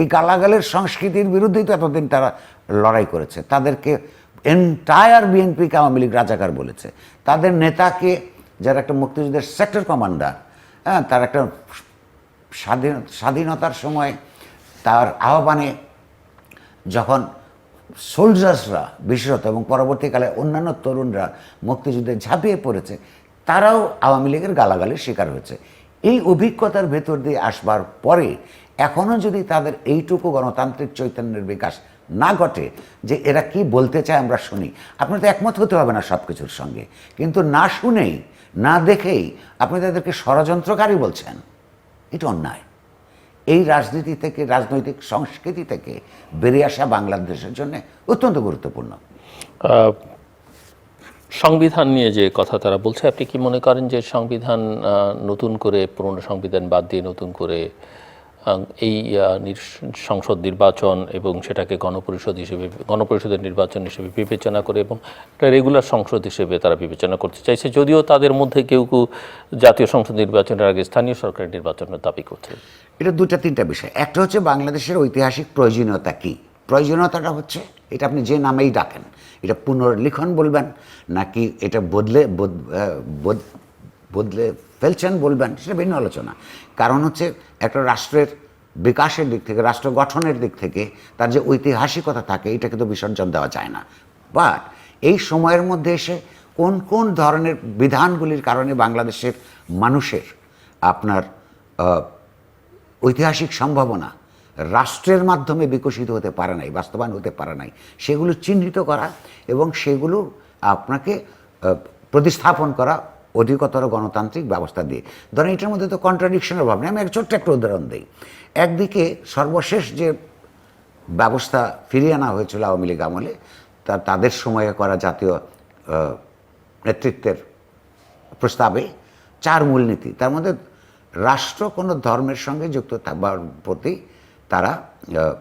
এই গালাগালের সংস্কৃতির বিরুদ্ধেই তো এতদিন তারা লড়াই করেছে। তাদেরকে এন্টায়ার বিএনপিকে আওয়ামী লীগ রাজাকার বলেছে। তাদের নেতাকে, যারা একটা মুক্তিযুদ্ধের সেক্টর কমান্ডার হ্যাঁ তার একটা স্বাধীন, স্বাধীনতার সময় তার আহ্বানে যখন সোলজার্সরা বিশেষত এবং পরবর্তীকালে অন্যান্য তরুণরা মুক্তিযুদ্ধে ঝাঁপিয়ে পড়েছে, তারাও আওয়ামী লীগের গালাগালির শিকার হয়েছে। এই অভিজ্ঞতার ভেতর দিয়ে আসবার পরে এখনও যদি তাদের এইটুকু গণতান্ত্রিক চৈতন্যের বিকাশ না ঘটে, যে এরা কি বলতে চায় আমরা শুনি। আপনার তো একমত হতে হবে না সব কিছুর সঙ্গে। কিন্তু না শুনেই, না দেখেই আপনি তাদেরকে ষড়যন্ত্রকারী বলছেন, এটা অন্যায়। এই রাজনীতি থেকে, রাজনৈতিক সংস্কৃতি থেকে বেরিয়ে আসা বাংলাদেশের জন্য অত্যন্ত গুরুত্বপূর্ণ। সংবিধান নিয়ে যে কথা তারা বলছে, আপনি কি মনে করেন যে সংবিধান নতুন করে পুরনো সংবিধান বাদ দিয়ে নতুন করে এই সংসদ নির্বাচন এবং সেটাকে গণপরিষদ হিসেবে, গণপরিষদের নির্বাচন হিসেবে বিবেচনা করে এবং একটা রেগুলার সংসদ হিসেবে তারা বিবেচনা করতে চাইছে। যদিও তাদের মধ্যে কেউ কেউ জাতীয় সংসদ নির্বাচনের আগে স্থানীয় সরকারের নির্বাচনের দাবি করছে। এটা দুটা তিনটা বিষয়। একটা হচ্ছে বাংলাদেশের ঐতিহাসিক প্রয়োজনীয়তা কি? প্রয়োজনীয়তাটা হচ্ছে, এটা আপনি যে নামেই ডাকেন, এটা পুনর্লিখন বলবেন নাকি এটা বদলে বদলে ফেলছেন বলবেন, সেটা ভিন্ন আলোচনা। কারণ হচ্ছে একটা রাষ্ট্রের বিকাশের দিক থেকে, রাষ্ট্র গঠনের দিক থেকে তার যে ঐতিহাসিকতা থাকে, এটাকে তো বিসর্জন দেওয়া যায় না। বাট এই সময়ের মধ্যে এসে কোন কোন ধরনের বিধানগুলির কারণে বাংলাদেশের মানুষের আপনার ঐতিহাসিক সম্ভাবনা রাষ্ট্রের মাধ্যমে বিকশিত হতে পারে নাই, বাস্তবায়ন হতে পারে নাই, সেগুলো চিহ্নিত করা এবং সেগুলো আপনাকে প্রতিস্থাপন করা অধিকতর গণতান্ত্রিক ব্যবস্থা দিয়ে। ধরেন এটার মধ্যে তো কন্ট্রাডিকশনের অভাব নেই। আমি এক ছোট্ট একটা উদাহরণ দিই। একদিকে সর্বশেষ যে ব্যবস্থা ফিরিয়ে আনা হয়েছিল আওয়ামী লীগ আমলে, তা তাদের সময়ে করা জাতীয় নেতৃত্বের প্রস্তাবে চার মূলনীতি। তার মধ্যে রাষ্ট্র কোনো ধর্মের সঙ্গে যুক্ত থাকবার প্রতি তারা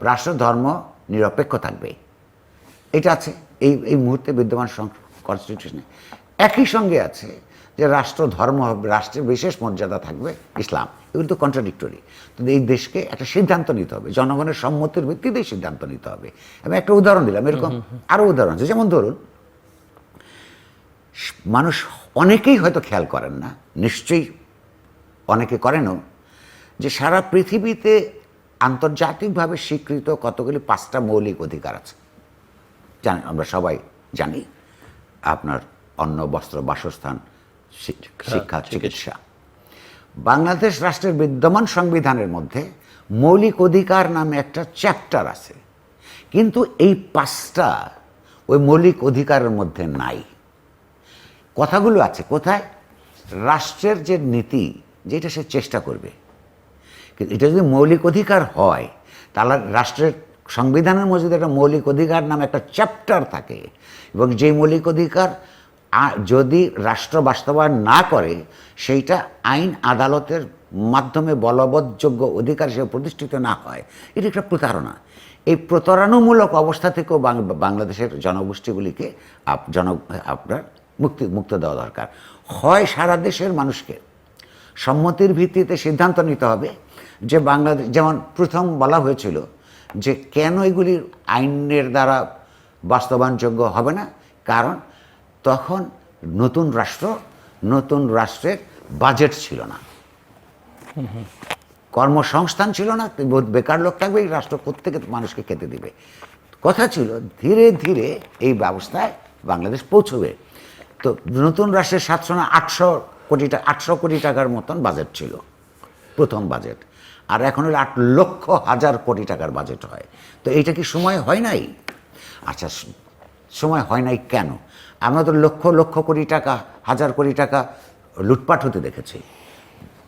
রাষ্ট্র, ধর্ম নিরপেক্ষ থাকবে। এটা আছে। এই এই মুহূর্তে বিদ্যমান কনস্টিটিউশনে একই সঙ্গে আছে যে রাষ্ট্র ধর্ম হবে রাষ্ট্রের বিশেষ মর্যাদা থাকবে ইসলাম। এগুলো তো কন্ট্রাডিক্টরি কিন্তু এই দেশকে একটা সিদ্ধান্ত নিতে হবে জনগণের সম্মতির ভিত্তিতেই সিদ্ধান্ত নিতে হবে। আমি একটা উদাহরণ দিলাম এরকম আরও উদাহরণ আছে। যেমন ধরুন মানুষ অনেকেই হয়তো খেয়াল করেন না নিশ্চয়ই অনেকে করেনও যে সারা পৃথিবীতে আন্তর্জাতিকভাবে স্বীকৃত কতগুলি পাঁচটা মৌলিক অধিকার আছে। জানেন আমরা সবাই জানি আপনার অন্ন বস্ত্র বাসস্থান শিক্ষা চিকিৎসা। বাংলাদেশ রাষ্ট্রের বিদ্যমান সংবিধানের মধ্যে মৌলিক অধিকার নামে একটা চ্যাপ্টার আছে। কিন্তু এই পাঁচটা ওই মৌলিক অধিকারের মধ্যে নাই। কথাগুলো আছে কোথায়? রাষ্ট্রের যে নীতি যেটা সে চেষ্টা করবে। কিন্তু এটা যদি মৌলিক অধিকার হয় তাহলে রাষ্ট্রের সংবিধানের মধ্যে একটা মৌলিক অধিকার নামে একটা চ্যাপ্টার থাকে এবং যে মৌলিক অধিকার যদি রাষ্ট্র বাস্তবায়ন না করে, সেইটা আইন আদালতের মাধ্যমে বলবৎযোগ্য অধিকার হিসেবে প্রতিষ্ঠিত না হয়। এটা একটা প্রতারণা। এই প্রতারণামূলক অবস্থা থেকেও বাংলাদেশের জনগোষ্ঠীগুলিকে আপ জন আপনার মুক্তি, মুক্ত দেওয়া দরকার। হয় সারা দেশের মানুষকে। সম্মতির ভিত্তিতে সিদ্ধান্ত নিতে হবে যে বাংলাদেশ যেমন প্রথম বলা হয়েছিল যে কেন এগুলি আইনের দ্বারা বাস্তবায়নযোগ্য হবে না, কারণ তখন নতুন রাষ্ট্র, নতুন রাষ্ট্রের বাজেট ছিল না। কর্মসংস্থান ছিল না বেকার লোক থাকবে, এই রাষ্ট্র প্রত্যেকে মানুষকে খেতে দিবে। কথা ছিল ধীরে ধীরে এই ব্যবস্থায় বাংলাদেশ পৌঁছবে। তো নতুন রাষ্ট্রের সাতশো না, আটশো কোটি টাকা আটশো কোটি টাকার মতন বাজেট ছিল, প্রথম বাজেট আর এখন হলো আট লক্ষ হাজার কোটি টাকার বাজেট হয়। তো এইটা কি সময় হয় নাই? আচ্ছা সময় হয় নাই কেন? আমরা তো লক্ষ লক্ষ কোটি টাকা, হাজার কোটি টাকা লুটপাট হতে দেখেছি,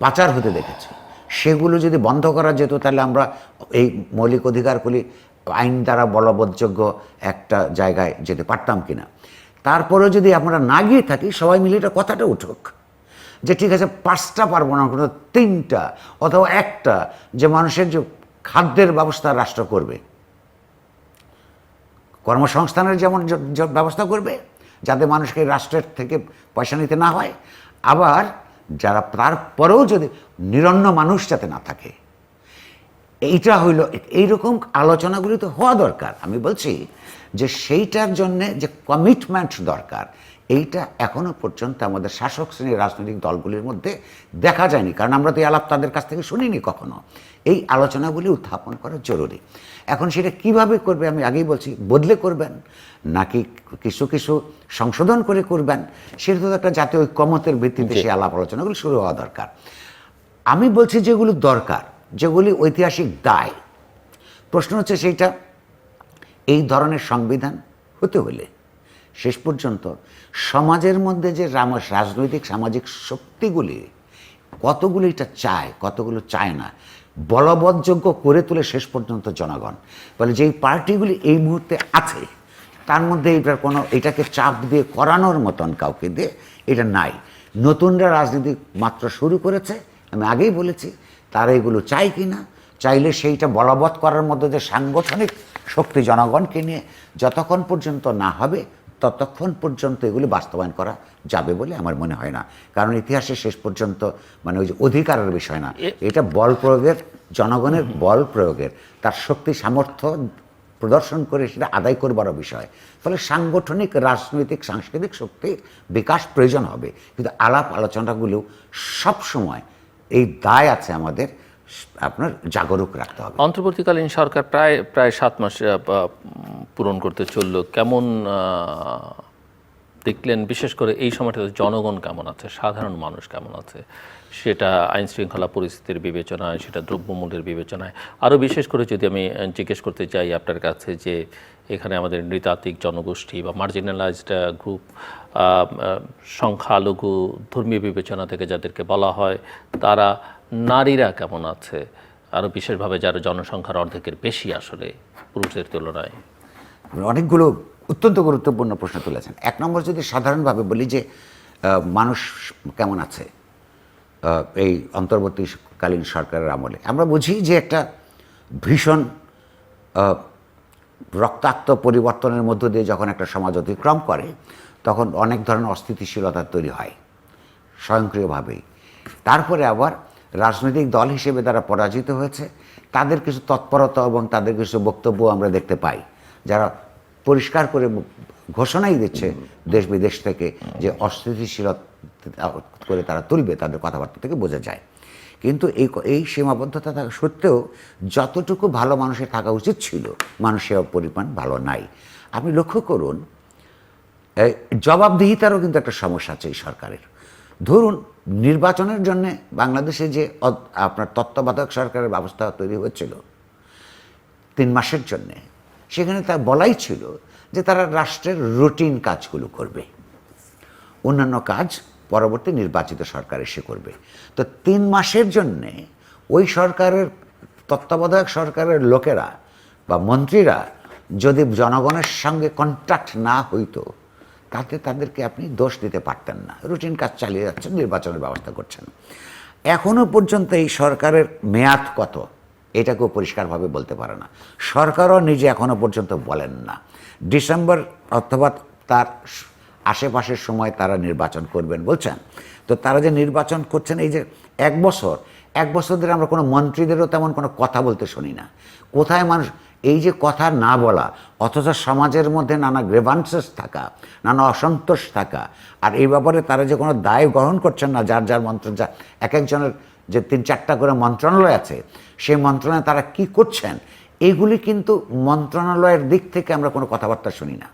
পাচার হতে দেখেছি। সেগুলো যদি বন্ধ করা যেত, তাহলে আমরা এই মৌলিক অধিকারগুলি আইন দ্বারা বলবৎযোগ্য একটা জায়গায় যেতে পারতাম কিনা। তারপরেও যদি আমরা না গিয়ে থাকি, সবাই মিলে এটা কথাটা উঠুক, যে ঠিক আছে, পাঁচটা পারব না কোনো তিনটা অথবা একটা যে মানুষের যে খাদ্যের ব্যবস্থা রাষ্ট্র করবে, কর্মসংস্থানের যেমন ব্যবস্থা করবে যাতে মানুষকে রাষ্ট্রের থেকে পয়সা নিতে না হয়। আবার যারা তারপরেও যদি নিরন্ন মানুষ যাতে না থাকে, এইটা হইল এইরকম আলোচনাগুলি তো হওয়া দরকার। আমি বলছি যে সেইটার জন্যে যে কমিটমেন্ট দরকার এইটা এখনও পর্যন্ত আমাদের শাসক শ্রেণির রাজনৈতিক দলগুলির মধ্যে দেখা যায়নি। কারণ আমরা তো এই আলাপ তাদের কাছ থেকে শুনিনি কখনো। এই আলোচনাগুলি উত্থাপন করা জরুরি। এখন সেটা কীভাবে করবে আমি আগেই বলছি বদলে করবেন নাকি কিছু কিছু সংশোধন করে করবেন সেটা তো একটা জাতীয় ঐক্যমতের ভিত্তিতে সেই আলাপ আলোচনাগুলি শুরু হওয়া দরকার। আমি বলছি যেগুলো দরকার যেগুলি ঐতিহাসিক দায় প্রশ্ন হচ্ছে সেইটা এই ধরনের সংবিধান হতে হলে শেষ পর্যন্ত সমাজের মধ্যে যে রাজনৈতিক সামাজিক শক্তিগুলি, কতগুলো এটা চায়, কতগুলো চায় না, বলবৎযোগ্য করে তোলে শেষ পর্যন্ত জনগণ। বলে যেই পার্টিগুলি এই মুহূর্তে আছে, তার মধ্যে এটার কোনো, এটাকে চাপ দিয়ে করানোর মতন কাউকে দিয়ে এটা নাই। নতুনরা রাজনীতি মাত্র শুরু করেছে, আমি আগেই বলেছি, তারা এগুলো চায় কি না, চাইলে সেইটা বলবৎ করার মধ্যে যে সাংগঠনিক শক্তি জনগণকে নিয়ে যতক্ষণ পর্যন্ত না হবে ততক্ষণ পর্যন্ত এগুলি বাস্তবায়ন করা যাবে বলে আমার মনে হয় না। কারণ ইতিহাসে শেষ পর্যন্ত মানে ওই যে অধিকারের বিষয় না। এটা বল প্রয়োগের জনগণের বল প্রয়োগের তার শক্তি সামর্থ্য প্রদর্শন করে সেটা আদায় করবারও বিষয়। ফলে সাংগঠনিক রাজনৈতিক সাংস্কৃতিক শক্তির বিকাশ প্রয়োজন হবে। কিন্তু আলাপ আলোচনাগুলো সবসময় এই দায় আছে আমাদের আপনার জাগরুক রাখতে হবে। অন্তর্বর্তীকালীন সরকার প্রায় প্রায় সাত মাস পূরণ করতে চলল। কেমন দেখলেন? বিশেষ করে এই সময়টাতে জনগণ কেমন আছে? সাধারণ মানুষ কেমন আছে? সেটা আইন শৃঙ্খলা পরিস্থিতির বিবেচনায়, সেটা দ্রব্যমূল্যের বিবেচনায়। আরও বিশেষ করে যদি আমি জিজ্ঞেস করতে চাই আপনার কাছে যে এখানে আমাদের নৃতাত্ত্বিক জনগোষ্ঠী বা মার্জিনালাইজড গ্রুপ সংখ্যালঘু ধর্মীয় বিবেচনা থেকে যাদেরকে বলা হয়, তারা নারীরা কেমন আছে? আরও বিশেষভাবে যারা জনসংখ্যার অর্ধেকের বেশি আসলে পুরুষদের তুলনায়। অনেকগুলো অত্যন্ত গুরুত্বপূর্ণ প্রশ্ন তুলেছেন। এক নম্বর যদি সাধারণভাবে বলি যে মানুষ কেমন আছে এই অন্তর্বর্তীকালীন সরকারের আমলে। আমরা বুঝি যে একটা ভীষণ রক্তাক্ত পরিবর্তনের মধ্য দিয়ে যখন একটা সমাজ অতিক্রম করে, তখন অনেক ধরনের অস্থিতিশীলতা তৈরি হয়, স্বয়ংক্রিয়ভাবেই। তারপরে আবার রাজনৈতিক দল হিসেবে তারা পরাজিত হয়েছে। তাদের কিছু তৎপরতা এবং তাদের কিছু বক্তব্য আমরা দেখতে পাই। যারা পরিষ্কার করে ঘোষণাই দিচ্ছে দেশ বিদেশ থেকে যে অস্থিতিশীলতা করে তারা তুলবে, তাদের কথাবার্তা থেকে বোঝা যায়। কিন্তু এই এই সীমাবদ্ধতা থাকা সত্ত্বেও যতটুকু ভালো মানুষের থাকা উচিত ছিল, মানুষের পরিমাণ ভালো নাই। আপনি লক্ষ্য করুন জবাবদিহিতারও কিন্তু একটা সমস্যা আছে এই সরকারের। ধরুন, নির্বাচনের জন্য বাংলাদেশে যে আপনার তত্ত্বাবধায়ক সরকারের ব্যবস্থা তৈরি হয়েছিল, তিন মাসের জন্যে, সেখানে তার বলাই ছিল যে তারা রাষ্ট্রের রুটিন কাজগুলো করবে। অন্যান্য কাজ পরবর্তী নির্বাচিত সরকার এসে করবে। তো তিন মাসের জন্যে ওই সরকারের, তত্ত্বাবধায়ক সরকারের লোকেরা বা মন্ত্রীরা যদি জনগণের সঙ্গে কন্ট্যাক্ট না হইতো তাতে তাদেরকে আপনি দোষ দিতে পারতেন না। রুটিন কাজ চালিয়ে যাচ্ছেন, নির্বাচনের ব্যবস্থা করছেন। এখনও পর্যন্ত এই সরকারের মেয়াদ কত? এটাকেও পরিষ্কারভাবে বলতে পারে না। সরকারও নিজে এখনও পর্যন্ত বলেন না। ডিসেম্বর অথবা তার আশেপাশের সময় তারা নির্বাচন করবেন বলছেন। তো তারা যে নির্বাচন করছেন, এই যে এক বছর এক বছর ধরে আমরা কোনো মন্ত্রীদেরও তেমন কোনো কথা বলতে শুনি না। কোথায় মানুষ, এই যে কথা না বলা, অথচ সমাজের মধ্যে নানা গ্রেভান্সেস থাকা, নানা অসন্তোষ থাকা, আর এই ব্যাপারে তারা যে কোনো দায় গ্রহণ করছেন না, যার যার মন্ত্র, যা এক একজনের যে তিন চারটা করে মন্ত্রণালয় আছে, সেই মন্ত্রণালয়ে তারা কি করছেন এইগুলি কিন্তু মন্ত্রণালয়ের দিক থেকে আমরা কোনো কথাবার্তা শুনি না।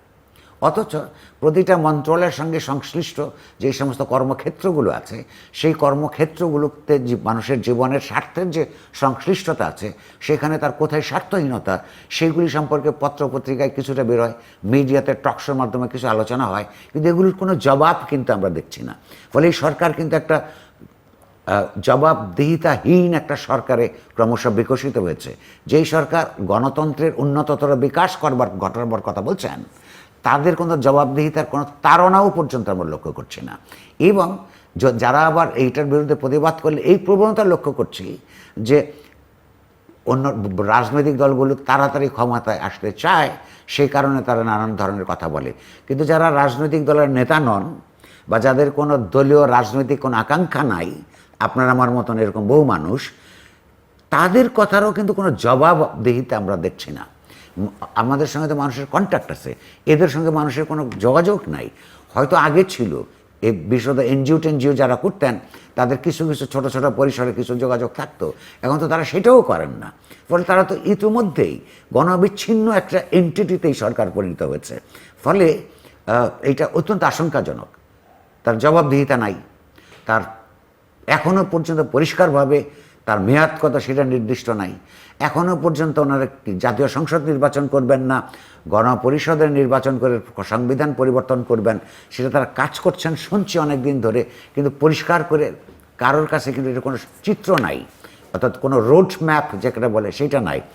অথচ প্রতিটা মন্ত্রণালয়ের সঙ্গে সংশ্লিষ্ট যে সমস্ত কর্মক্ষেত্রগুলো আছে, সেই কর্মক্ষেত্রগুলোতে যে মানুষের জীবনের স্বার্থের যে সংশ্লিষ্টতা আছে, সেখানে তার কোথায় স্বার্থহীনতা সেইগুলি সম্পর্কে পত্রপত্রিকায় কিছুটা বেরোয়, মিডিয়াতে টকশোর মাধ্যমে কিছু আলোচনা হয়, কিন্তু এগুলির কোনো জবাব কিন্তু আমরা দেখছি না। ফলে এই সরকার কিন্তু একটা জবাবদিহিতাহীন একটা সরকারে ক্রমশ বিকশিত হয়েছে। যেই সরকার গণতন্ত্রের উন্নততর বিকাশ করবার ঘটাবার কথা বলছেন তাদের কোনো জবাবদিহিতার কোনো তাড়নাও পর্যন্ত আমরা লক্ষ্য করছি না। এবং যারা আবার এইটার বিরুদ্ধে প্রতিবাদ করলে এই প্রবণতা লক্ষ্য করছি যে অন্য রাজনৈতিক দলগুলো তাড়াতাড়ি ক্ষমতায় আসতে চায় সেই কারণে তারা নানান ধরনের কথা বলে। কিন্তু যারা রাজনৈতিক দলের নেতা নন বা যাদের কোনো দলীয় রাজনৈতিক কোনো আকাঙ্ক্ষা নাই, আপনার আমার মতন এরকম বহু মানুষ, তাদের কথারও কিন্তু কোনো জবাবদিহিতা আমরা দেখছি না। আমাদের সঙ্গে তো মানুষের কন্ট্যাক্ট আছে। এদের সঙ্গে মানুষের কোনো যোগাযোগ নাই। হয়তো আগে ছিল এই বিশদ এনজিও টেনজিও যারা করতেন, তাদের কিছু কিছু ছোট ছোট পরিসরে কিছু যোগাযোগ থাকতো। এখন তো তারা সেটাও করেন না। ফলে তারা তো ইতিমধ্যেই গণবিচ্ছিন্ন একটা এন্টিটিতেই সরকার পরিণত হয়েছে। ফলে এটা অত্যন্ত আশঙ্কাজনক। তার জবাবদিহিতা নাই। তার এখনও পর্যন্ত পরিষ্কারভাবে তার মেয়াদ কত সেটা নির্দিষ্ট নাই। এখনও পর্যন্ত ওনারা জাতীয় সংসদ নির্বাচন করবেন না, গণপরিষদের নির্বাচন করে সংবিধান পরিবর্তন করবেন, সেটা তারা কাজ করছেন শুনছি অনেক দিন ধরে, কিন্তু পরিষ্কার করে কারোর কাছে কিন্তু এটা কোনো চিত্র নাই, অর্থাৎ কোনো রোড ম্যাপ যেটা বলে সেটা নাই।